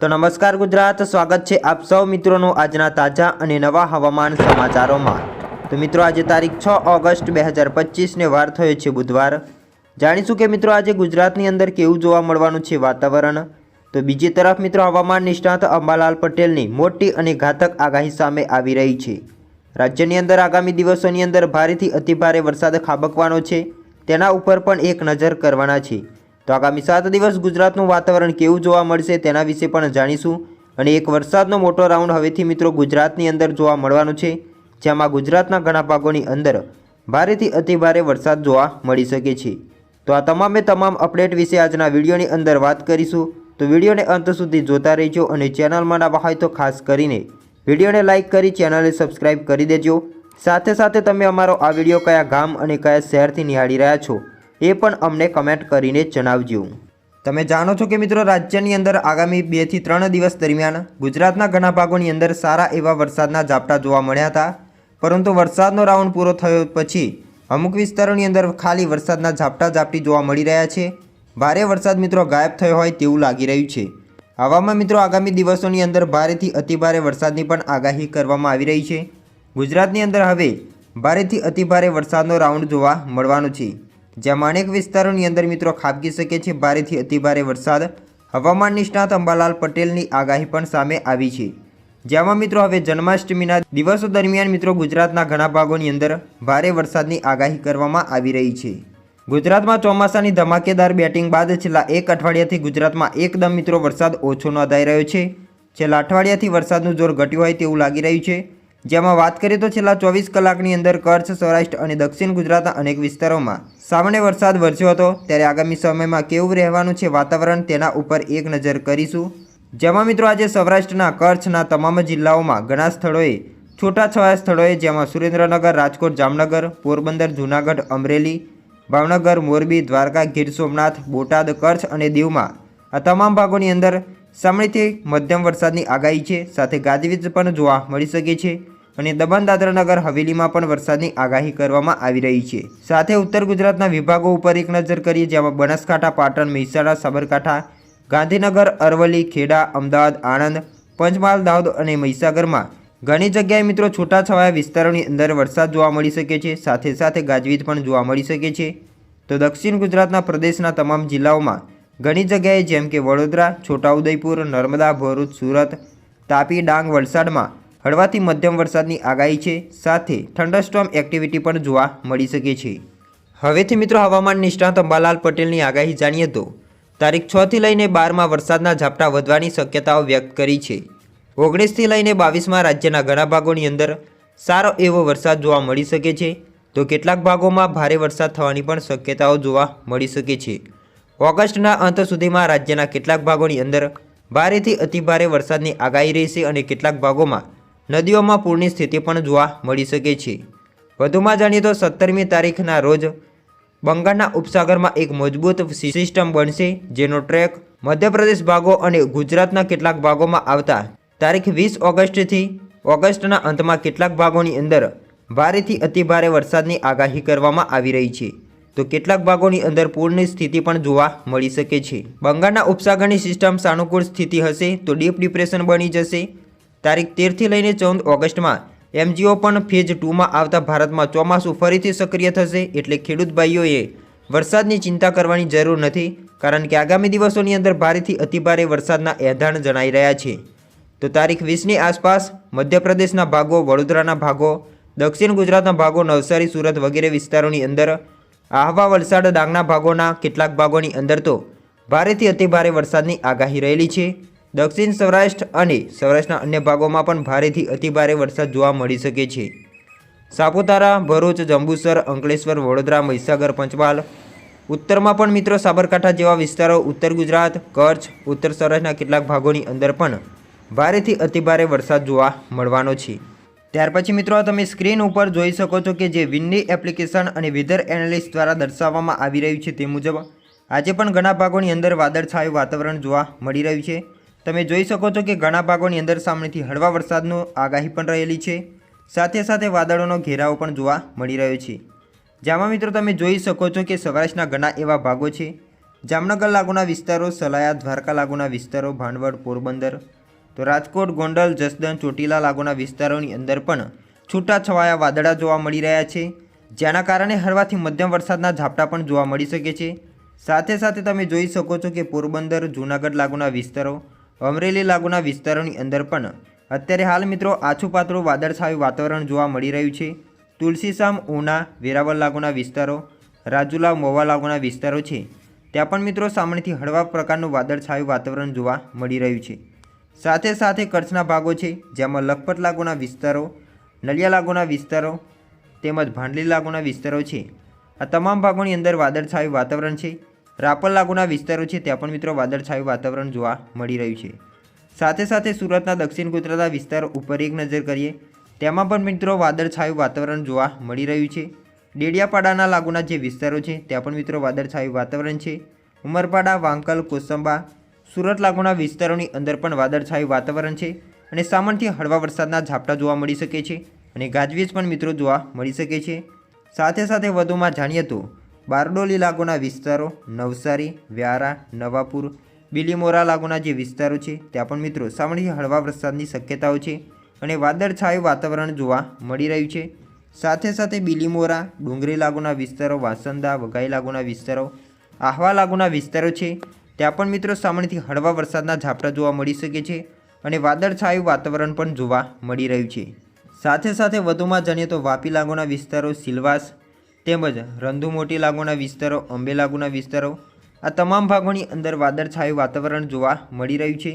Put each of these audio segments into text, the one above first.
તો નમસ્કાર ગુજરાત, સ્વાગત છે આપ સૌ મિત્રોનું આજના તાજા અને નવા હવામાન સમાચારોમાં. તો મિત્રો, આજે તારીખ છ ઓગસ્ટ બે હજાર પચીસને વાર થયો છે બુધવાર. જાણીશું કે મિત્રો, આજે ગુજરાતની અંદર કેવું જોવા મળવાનું છે વાતાવરણ? તો બીજી તરફ મિત્રો, હવામાન નિષ્ણાત અંબાલાલ પટેલની મોટી અને ઘાતક આગાહી સામે આવી રહી છે. રાજ્યની અંદર આગામી દિવસોની અંદર ભારેથી અતિભારે વરસાદ ખાબકવાનો છે. તેના ઉપર પણ એક નજર કરવાના છે. તો આગામી સાત દિવસ ગુજરાતનું વાતાવરણ કેવું જોવા મળશે તેના વિશે પણ જાણીશું. અને એક વરસાદનો મોટો રાઉન્ડ હવેથી મિત્રો ગુજરાતની અંદર જોવા મળવાનો છે, જેમાં ગુજરાતના ઘણા ભાગોની અંદર ભારેથી અતિભારે વરસાદ જોવા મળી શકે છે. તો આ તમામે તમામ અપડેટ વિશે આજના વિડીયોની અંદર વાત કરીશું. તો વિડીયોને અંત સુધી જોતા રહેજો અને ચેનલમાં નવા હોય તો ખાસ કરીને વિડીયોને લાઇક કરી ચેનલને સબસ્ક્રાઇબ કરી દેજો. સાથે સાથે તમે અમારો આ વીડિયો કયા ગામ અને કયા શહેરથી નિહાળી રહ્યા છો એ પણ અમને કમેન્ટ કરીને જણાવજો. તમે જાણો છો કે મિત્રો રાજ્યની અંદર આગામી બેથી ત્રણ દિવસ દરમિયાન ગુજરાતના ઘણા ભાગોની અંદર સારા એવા વરસાદના ઝાપટા જોવા મળ્યા હતા. પરંતુ વરસાદનો રાઉન્ડ પૂરો થયો પછી અમુક વિસ્તારોની અંદર ખાલી વરસાદના ઝાપટા ઝાપટી જોવા મળી રહ્યા છે. ભારે વરસાદ મિત્રો ગાયબ થયો હોય તેવું લાગી રહ્યું છે. આવામાં મિત્રો આગામી દિવસોની અંદર ભારેથી અતિભારે વરસાદની પણ આગાહી કરવામાં આવી રહી છે. ગુજરાતની અંદર હવે ભારેથી અતિભારે વરસાદનો રાઉન્ડ જોવા મળવાનો છે. જેમાં અનેક વિસ્તારોની અંદર મિત્રો ખાબકી શકે છે, ભારેથી અતિભારે વરસાદ. હવામાન નિષ્ણાત અંબાલાલ પટેલની આગાહી પણ સામે આવી છે. જેમાં મિત્રો હવે જન્માષ્ટમીના દિવસો દરમિયાન મિત્રો ગુજરાતના ઘણા ભાગોની અંદર ભારે વરસાદની આગાહી કરવામાં આવી રહી છે. ગુજરાતમાં ચોમાસાની ધમાકેદાર બેટિંગ બાદ છેલ્લા એક અઠવાડિયાથી ગુજરાતમાં એકદમ મિત્રો વરસાદ ઓછો નોંધાઈ રહ્યો છે. છેલ્લા અઠવાડિયાથી વરસાદનું જોર ઘટ્યું હોય તેવું લાગી રહ્યું છે. જેમાં વાત કરીએ તો છેલ્લા ચોવીસ કલાકની અંદર કચ્છ, સૌરાષ્ટ્ર અને દક્ષિણ ગુજરાતના અનેક વિસ્તારોમાં સામાન્ય વરસાદ વરસ્યો હતો. ત્યારે આગામી સમયમાં કેવું રહેવાનું છે વાતાવરણ તેના ઉપર એક નજર કરીશું. જેમાં મિત્રો આજે સૌરાષ્ટ્રના, કચ્છના તમામ જિલ્લાઓમાં ઘણા સ્થળોએ છૂટાછવાયા સ્થળોએ, જેમાં સુરેન્દ્રનગર, રાજકોટ, જામનગર, પોરબંદર, જૂનાગઢ, અમરેલી, ભાવનગર, મોરબી, દ્વારકા, ગીર સોમનાથ, બોટાદ, કચ્છ અને દીવમાં આ તમામ ભાગોની અંદર સામાન્યથી મધ્યમ વરસાદની આગાહી છે. સાથે ગાજવીજ પણ જોવા મળી શકે છે અને દમણ દાદરાનગર હવેલીમાં પણ વરસાદની આગાહી કરવામાં આવી રહી છે. સાથે ઉત્તર ગુજરાતના વિભાગો ઉપર એક નજર કરીએ જેમાં બનાસકાંઠા, પાટણ, મહેસાણા, સાબરકાંઠા, ગાંધીનગર, અરવલ્લી, ખેડા, અમદાવાદ, આણંદ, પંચમહાલ, દાહોદ અને મહીસાગરમાં ઘણી જગ્યાએ મિત્રો છૂટાછવાયા વિસ્તારોની અંદર વરસાદ જોવા મળી શકે છે. સાથે સાથે ગાજવીજ પણ જોવા મળી શકે છે. તો દક્ષિણ ગુજરાતના પ્રદેશના તમામ જિલ્લાઓમાં ઘણી જગ્યાએ જેમ કે વડોદરા, છોટાઉદેપુર, નર્મદા, ભરૂચ, સુરત, તાપી, ડાંગ, વલસાડમાં હળવાથી મધ્યમ વરસાદની આગાહી છે. સાથે થંડરસ્ટોમ એક્ટિવિટી પણ જોવા મળી શકે છે. હવેથી મિત્રો હવામાન નિષ્ણાત અંબાલાલ પટેલની આગાહી જાણીએ તો તારીખ છથી લઈને બારમાં વરસાદના ઝાપટા વધવાની શક્યતાઓ વ્યક્ત કરી છે. ઓગણીસથી લઈને બાવીસમાં રાજ્યના ઘણા ભાગોની અંદર સારો એવો વરસાદ જોવા મળી શકે છે. તો કેટલાક ભાગોમાં ભારે વરસાદ થવાની પણ શક્યતાઓ જોવા મળી શકે છે. ઓગસ્ટના અંત સુધીમાં રાજ્યના કેટલાક ભાગોની અંદર ભારેથી અતિભારે વરસાદની આગાહી રહેશે અને કેટલાક ભાગોમાં નદીઓમાં પૂરની સ્થિતિ પણ જોવા મળી શકે છે. વધુમાં જાણીએ તો સત્તરમી તારીખના રોજ બંગાળના ઉપસાગરમાં એક મજબૂત સિસ્ટમ બનશે જેનો ટ્રેક મધ્યપ્રદેશ ભાગો અને ગુજરાતના કેટલાક ભાગોમાં આવતા તારીખ વીસ ઓગસ્ટથી ઓગસ્ટના અંતમાં કેટલાક ભાગોની અંદર ભારેથી અતિભારે વરસાદની આગાહી કરવામાં આવી રહી છે. તો કેટલાક ભાગોની અંદર પૂરની સ્થિતિ પણ જોવા મળી શકે છે. બંગાળના ઉપસાગરની સિસ્ટમ સાનુકૂળ સ્થિતિ હશે તો ડીપ ડિપ્રેશન બની જશે. તારીખ તેરથી લઈને ચૌદ ઓગસ્ટમાં એમજીઓ પણ ફેઝ ટુમાં આવતા ભારતમાં ચોમાસું ફરીથી સક્રિય થશે એટલે ખેડૂત ભાઈઓએ વરસાદની ચિંતા કરવાની જરૂર નથી, કારણ કે આગામી દિવસોની અંદર ભારેથી અતિભારે વરસાદના એધાણ જણાઈ રહ્યા છે. તો તારીખ વીસની આસપાસ મધ્યપ્રદેશના ભાગો, વડોદરાના ભાગો, દક્ષિણ ગુજરાતના ભાગો, નવસારી, સુરત વગેરે વિસ્તારોની અંદર આહવા વલસાડ ડાંગના ભાગોના કેટલાક ભાગોની અંદર તો ભારેથી અતિભારે વરસાદની આગાહી રહેલી છે. દક્ષિણ સૌરાષ્ટ્ર અને સૌરાષ્ટ્રના અન્ય ભાગોમાં પણ ભારેથી અતિભારે વરસાદ જોવા મળી શકે છે. સાપુતારા, ભરૂચ, જંબુસર, અંકલેશ્વર, વડોદરા, મહીસાગર, પંચમહાલ, ઉત્તરમાં પણ મિત્રો સાબરકાંઠા જેવા વિસ્તારો, ઉત્તર ગુજરાત, કચ્છ, ઉત્તર સૌરાષ્ટ્રના કેટલાક ભાગોની અંદર પણ ભારેથી અતિભારે વરસાદ જોવા મળવાનો છે. ત્યાર પછી મિત્રો તમે સ્ક્રીન ઉપર જોઈ શકો છો કે જે વિન્ડી એપ્લિકેશન અને વેધર એનાલિસ્ટ દ્વારા દર્શાવવામાં આવી રહ્યું છે તે મુજબ આજે પણ ઘણા ભાગોની અંદર વાદળછાયું વાતાવરણ જોવા મળી રહ્યું છે. તમે જોઈ શકો છો કે ઘણા ભાગોની અંદર સામેથી હળવા વરસાદનો આગાહી પણ રહેલી છે. સાથે સાથે વાદળોનો ઘેરાવો પણ જોવા મળી રહ્યો છે. જેમાં મિત્રો તમે જોઈ શકો છો કે સૌરાષ્ટ્રના ઘણા એવા ભાગો છે. જામનગર લાગુના વિસ્તારો, સલાયા, દ્વારકા લાગુના વિસ્તારો, ભાંડવડ, પોરબંદર તો રાજકોટ, ગોંડલ, જસદણ, ચોટીલા લાગુના વિસ્તારોની અંદર પણ છૂટાછવાયા વાદળા જોવા મળી રહ્યા છે. જેના કારણે હળવાથી મધ્યમ વરસાદના ઝાપટા પણ જોવા મળી શકે છે. સાથે સાથે તમે જોઈ શકો છો કે પોરબંદર, જૂનાગઢ લાગુના વિસ્તારો, અમરેલી લાગુના વિસ્તારોની અંદર પણ અત્યારે હાલ મિત્રો આછું પાતળું વાદળછાયું વાતાવરણ જોવા મળી રહ્યું છે. તુલસીશામ, ઉના, વેરાવળ લાગુના વિસ્તારો, રાજુલા, મોવા લાગુના વિસ્તારો છે. ત્યાં પણ મિત્રો સામાન્યથી હળવા પ્રકારનું વાદળછાયું વાતાવરણ જોવા મળી રહ્યું છે. સાથે સાથે કચ્છના ભાગો છે, જેમાં લખપત લાગુના વિસ્તારો, નલિયા લાગુના વિસ્તારો તેમજ ભાંડલી લાગુના વિસ્તારો છે. આ તમામ ભાગોની અંદર વાદળછાયું વાતાવરણ છે. રાપર લાગુના વિસ્તારો છે, ત્યાં પણ મિત્રો વાદળછાયું વાતાવરણ જોવા મળી રહ્યું છે. સાથે સાથે સુરતના દક્ષિણ ગુજરાતના વિસ્તારો ઉપર એક નજર કરીએ, તેમાં પણ મિત્રો વાદળછાયું વાતાવરણ જોવા મળી રહ્યું છે. ડેડિયાપાડાના લાગુના જે વિસ્તારો છે, ત્યાં પણ મિત્રો વાદળછાયું વાતાવરણ છે. ઉમરપાડા, વાંકલ, કોસંબા સુરત લાગુના વિસ્તારોની અંદર પણ વાદળછાયું વાતાવરણ છે અને સામાનથી હળવા વરસાદના ઝાપટા જોવા મળી શકે છે અને ગાજવીજ પણ મિત્રો જોવા મળી શકે છે. સાથે સાથે વધુમાં જાણીએ તો બારડોલી લાગુના વિસ્તારો નવસારી, વ્યારા, નવાપુર, બિલીમોરા લાગુના જે વિસ્તારો છે ત્યાં પણ મિત્રો સામાન્ય હળવા વરસાદની શક્યતાઓ છે અને વાદળછાયું વાતાવરણ જોવા મળી રહ્યું છે. સાથે સાથે બિલીમોરા, ડુંગરી લાગુના વિસ્તારો, વાસંદા, વઘાઈ લાગુના વિસ્તારો, આહવા લાગુના વિસ્તારો છે ત્યાં પણ મિત્રો સામાન્યથી હળવા વરસાદના ઝાપટા જોવા મળી શકે છે અને વાદળછાયું વાતાવરણ પણ જોવા મળી રહ્યું છે. સાથે સાથે વધુમાં જાણીએ તો વાપી લાગુના વિસ્તારો સિલવાસ તેમજ રંધુ મોટી લાગુના વિસ્તારો, અંબે લાગુના વિસ્તારો, આ તમામ ભાગોની અંદર વાદળછાયું વાતાવરણ જોવા મળી રહ્યું છે.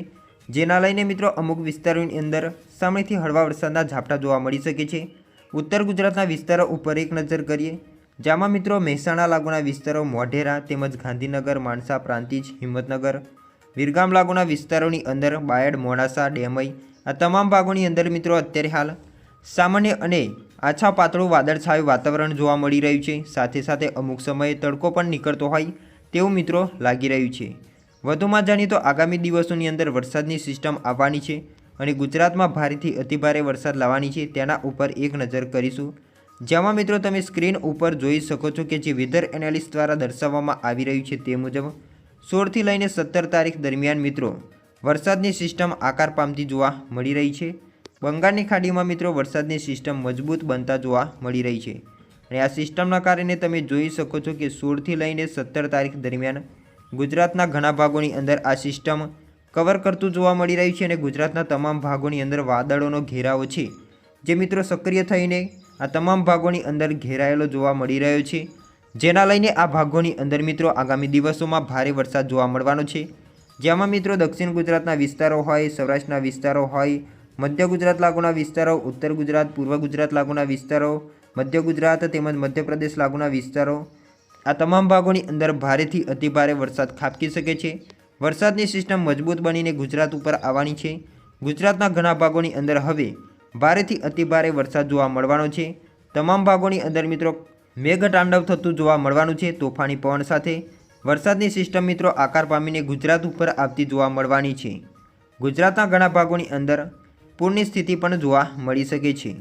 જેના લઈને મિત્રો અમુક વિસ્તારોની અંદર સામેથી હળવા વરસાદના ઝાપટા જોવા મળી શકે છે. ઉત્તર ગુજરાતના વિસ્તારો ઉપર એક નજર કરીએ જેમાં મિત્રો મહેસાણા લાગુના વિસ્તારો મોઢેરા તેમજ ગાંધીનગર, માણસા, પ્રાંતિજ, હિંમતનગર, વિરગામ લાગુના વિસ્તારોની અંદર બાયડ, મોડાસા, ડેમઈ આ તમામ ભાગોની અંદર મિત્રો અત્યારે હાલ સામાન્ય અને આછા પાતળું વાદળછાયું વાતાવરણ જોવા મળી રહ્યું છે. સાથે સાથે અમુક સમયે તડકો પણ નીકળતો હોય તેવું મિત્રો લાગી રહ્યું છે. વધુમાં જાણીએ તો આગામી દિવસોની અંદર વરસાદની સિસ્ટમ આવવાની છે અને ગુજરાતમાં ભારેથી અતિભારે વરસાદ લાવવાની છે. તેના ઉપર એક નજર કરીશું. જેમાં મિત્રો તમે સ્ક્રીન ઉપર જોઈ શકો છો કે જે વેધર એનાલિસ્ટ દ્વારા દર્શાવવામાં આવી રહ્યું છે તે મુજબ, સોળથી લઈને સત્તર તારીખ દરમિયાન મિત્રો, વરસાદની સિસ્ટમ આકાર પામતી જોવા મળી રહી છે. બંગાળની ખાડીમાં મિત્રો વરસાદની સિસ્ટમ મજબૂત બનતા જોવા મળી રહી છે. અને આ સિસ્ટમના કારણે તમે જોઈ શકો છો કે સોળથી લઈને સત્તર તારીખ દરમિયાન ગુજરાતના ઘણા ભાગોની અંદર આ સિસ્ટમ કવર કરતું જોવા મળી રહ્યું છે અને ગુજરાતના તમામ ભાગોની અંદર વાદળોનો ઘેરાવો છે. જે મિત્રો સક્રિય થઈને આ તમામ ભાગોની અંદર ઘેરાયેલો જોવા મળી રહ્યો છે. જેના લઈને આ ભાગોની અંદર મિત્રો આગામી દિવસોમાં ભારે વરસાદ જોવા મળવાનો છે. જેમાં મિત્રો દક્ષિણ ગુજરાતના વિસ્તારો હોય, સૌરાષ્ટ્રના વિસ્તારો હોય, મધ્ય ગુજરાત લાગુના વિસ્તારો, ઉત્તર ગુજરાત, પૂર્વ ગુજરાત લાગુના વિસ્તારો, મધ્ય ગુજરાત તેમજ મધ્યપ્રદેશ લાગુના વિસ્તારો. આ તમામ ભાગોની અંદર ભારેથી અતિભારે વરસાદ ખાબકી શકે છે. વરસાદની સિસ્ટમ મજબૂત બનીને ગુજરાત ઉપર આવવાની છે. ગુજરાતના ઘણા ભાગોની અંદર હવે ભારેથી અતિભારે વરસાદ જોવા મળવાનો છે. તમામ ભાગોની અંદર મિત્રો મેઘતાંડવ થતું જોવા મળવાનું છે. તોફાની પવન સાથે વરસાદની સિસ્ટમ મિત્રો આકાર પામીને ગુજરાત ઉપર આવતી જોવા મળવાની છે. ગુજરાતના ઘણા ભાગોની અંદર પૂરની સ્થિતિ પણ જોવા મળી શકે છે.